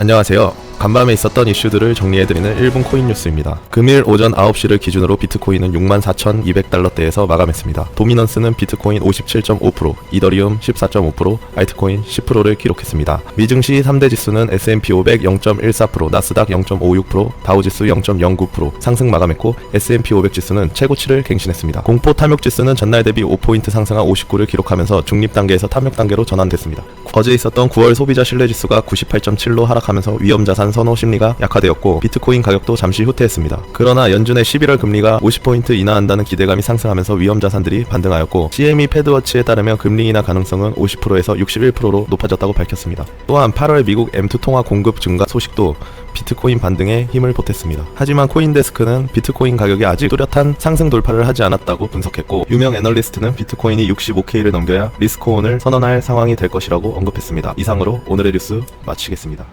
안녕하세요. 간밤에 있었던 이슈들을 정리해드리는 1분 코인 뉴스입니다. 금일 오전 9시를 기준으로 비트코인은 64,200달러대에서 마감했습니다. 도미넌스는 비트코인 57.5%, 이더리움 14.5%, 알트코인 10%를 기록했습니다. 미증시 3대 지수는 S&P 500 0.14%, 나스닥 0.56%, 다우지수 0.09% 상승 마감했고 S&P 500 지수는 최고치를 갱신했습니다. 공포 탐욕 지수는 전날 대비 5포인트 상승한 59를 기록하면서 중립 단계에서 탐욕 단계로 전환됐습니다. 어제 있었던 9월 소비자 신뢰 지수가 98.7로 하락하면서 위험 자산 선호 심리가 약화되었고 비트코인 가격도 잠시 후퇴했습니다. 그러나 연준의 11월 금리가 50포인트 인하한다는 기대감이 상승하면서 위험 자산들이 반등하였고 CME 패드워치에 따르면 금리 인하 가능성은 50%에서 61%로 높아졌다고 밝혔습니다. 또한 8월 미국 M2 통화 공급 증가 소식도 비트코인 반등에 힘을 보탰습니다. 하지만 코인데스크는 비트코인 가격이 아직 뚜렷한 상승 돌파를 하지 않았다고 분석했고 유명 애널리스트는 비트코인이 65K를 넘겨야 리스크온을 선언할 상황이 될 것이라고 언급했습니다. 이상으로 오늘의 뉴스 마치겠습니다.